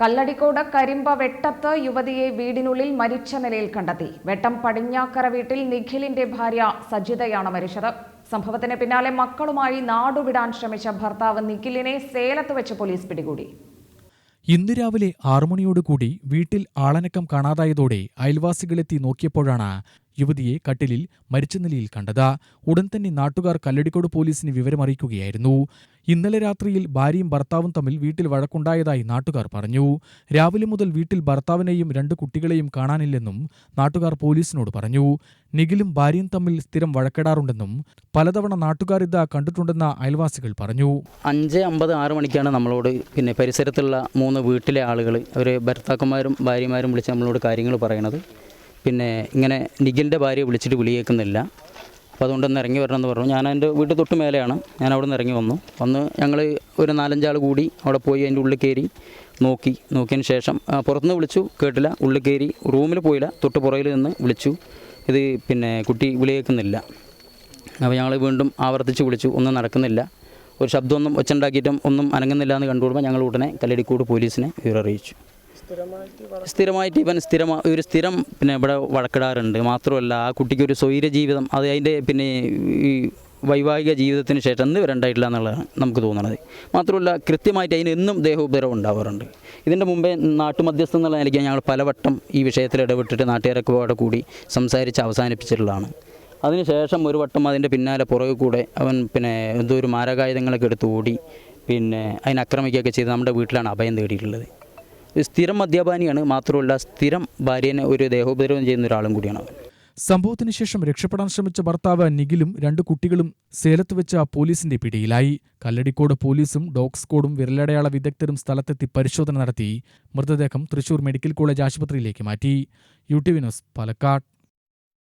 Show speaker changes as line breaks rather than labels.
കല്ലടിക്കോട് കരിമ്പ വെട്ടത്ത് യുവതിയെ വീടിനുള്ളിൽ മരിച്ച നിലയിൽ കണ്ടെത്തി. വെട്ടം പടിഞ്ഞാക്കര വീട്ടിൽ നിഖിലിന്റെ ഭാര്യ സജിതയാണ് മരിച്ചത്. സംഭവത്തിന് പിന്നാലെ മക്കളുമായി നാടുവിടാൻ ശ്രമിച്ച ഭർത്താവ് നിഖിലിനെ സേലത്ത് വെച്ച് പോലീസ് പിടികൂടി.
ഇന്ന് രാവിലെ ആറുമണിയോടുകൂടി വീട്ടിൽ ആളനക്കം കാണാതായതോടെ അയൽവാസികളെത്തി നോക്കിയപ്പോഴാണ് യുവതിയെ കട്ടിലിൽ മരിച്ച നിലയിൽ കണ്ടത്. ഉടൻ തന്നെ നാട്ടുകാർ കല്ലടിക്കോട് പോലീസിന് വിവരമറിയിക്കുകയായിരുന്നു. ഇന്നലെ രാത്രിയിൽ ഭാര്യയും ഭർത്താവും തമ്മിൽ വീട്ടിൽ വഴക്കുണ്ടായതായി നാട്ടുകാർ പറഞ്ഞു. രാവിലെ മുതൽ വീട്ടിൽ ഭർത്താവിനെയും രണ്ട് കുട്ടികളെയും കാണാനില്ലെന്നും നാട്ടുകാർ പോലീസിനോട് പറഞ്ഞു. നിഖിലും ഭാര്യയും തമ്മിൽ സ്ഥിരം വഴക്കിടാറുണ്ടെന്നും പലതവണ നാട്ടുകാർ ഇത് കണ്ടിട്ടുണ്ടെന്ന അയൽവാസികൾ പറഞ്ഞു.
അഞ്ച് അമ്പത് ആറ് മണിക്കാണ് നമ്മളോട് പിന്നെ പരിസരത്തുള്ള മൂന്ന് വീട്ടിലെ ആളുകൾ അവർ ഭർത്താക്കന്മാരും ഭാര്യമാരും വിളിച്ച് നമ്മളോട് കാര്യങ്ങൾ പറയണത്. പിന്നെ ഇങ്ങനെ നിഖിലിന്റെ ഭാര്യ വിളിച്ചിട്ട് വിളിയേക്കുന്നില്ല അപ്പോൾ അതുകൊണ്ടൊന്ന് ഇറങ്ങി വരണമെന്ന് പറഞ്ഞു. ഞാൻ എന്റെ വീട്ടിൽ തൊട്ട് മേലെയാണ്. ഞാൻ അവിടെ നിന്ന് ഇറങ്ങി വന്നു. വന്ന് ഞങ്ങൾ ഒരു നാലഞ്ചാൾ കൂടി അവിടെ പോയി അതിന്റെ ഉള്ളിൽ കയറി നോക്കി. നോക്കിയതിന് ശേഷം പുറത്തുനിന്ന് വിളിച്ചു. കേട്ടില്ല. ഉള്ളിൽ കയറി റൂമിൽ പോയില്ല. തൊട്ട് പുറകിൽ നിന്ന് വിളിച്ചു. ഇത് പിന്നെ കുട്ടി വിളിയേക്കുന്നില്ല അപ്പോൾ ഞങ്ങൾ വീണ്ടും ആവർത്തിച്ച് വിളിച്ചു. ഒന്നും നടക്കുന്നില്ല. ഒരു ശബ്ദമൊന്നും ഒച്ചുണ്ടാക്കിയിട്ടും ഒന്നും അനങ്ങുന്നില്ല എന്ന് കണ്ടുകൊടുമ്പോൾ ഞങ്ങൾ ഉടനെ കല്ലടിക്കൂട് പോലീസിനെ വിവരം അറിയിച്ചു. സ്ഥിരമായിട്ട് ഇവൻ സ്ഥിരം ഒരു സ്ഥിരം പിന്നെ ഇവിടെ വഴക്കിടാറുണ്ട്. മാത്രമല്ല ആ കുട്ടിക്ക് ഒരു സ്വൈര ജീവിതം അത് അതിന്റെ പിന്നെ ഈ വൈവാഹിക ജീവിതത്തിന് ശേഷം ഇന്ന് വരണ്ടായിട്ടില്ല എന്നുള്ളതാണ് നമുക്ക് തോന്നുന്നത്. മാത്രമല്ല കൃത്യമായിട്ട് അതിന് എന്നും ദേഹോപദ്രവം ഉണ്ടാവാറുണ്ട്. ഇതിന്റെ മുമ്പേ നാട്ടുമധ്യസ്ഥം എന്നുള്ള നിലയ്ക്ക് ഞങ്ങൾ പലവട്ടം ഈ വിഷയത്തിൽ ഇടപെട്ടിട്ട് നാട്ടുകാരൊക്കെ കൂടി സംസാരിച്ച് അവസാനിപ്പിച്ചിട്ടുള്ളതാണ്. അതിനുശേഷം ഒരു വട്ടം അതിന്റെ പിന്നാലെ പുറകെ കൂടെ അവൻ പിന്നെ എന്തോ ഒരു മാരകായുധങ്ങളൊക്കെ എടുത്ത് ഓടി പിന്നെ അതിനെ ആക്രമിക്കുകയൊക്കെ ചെയ്ത് നമ്മുടെ വീട്ടിലാണ് അഭയം തേടിയിട്ടുള്ളത്. സ്ഥിരം മദ്യപാനിയാണ്. മാത്രമല്ല സ്ഥിരം ഭാര്യനെ ഒരു ദേഹോപദ്രവം ചെയ്യുന്ന ഒരാളും കൂടിയാണ് അവൻ.
സംഭവത്തിന് ശേഷം രക്ഷപ്പെടാൻ ശ്രമിച്ച ഭർത്താവ് നിഖിലും രണ്ട് കുട്ടികളും സേലത്ത് വെച്ച പോലീസിന്റെ പിടിയിലായി. കല്ലടിക്കോട് പോലീസും ഡോഗ് സ്ക്വാഡും വിരലടയാള വിദഗ്ധരും സ്ഥലത്തെത്തി പരിശോധന നടത്തി. മൃതദേഹം തൃശൂർ മെഡിക്കൽ കോളേജ് ആശുപത്രിയിലേക്ക് മാറ്റി. U T V news Palakkad.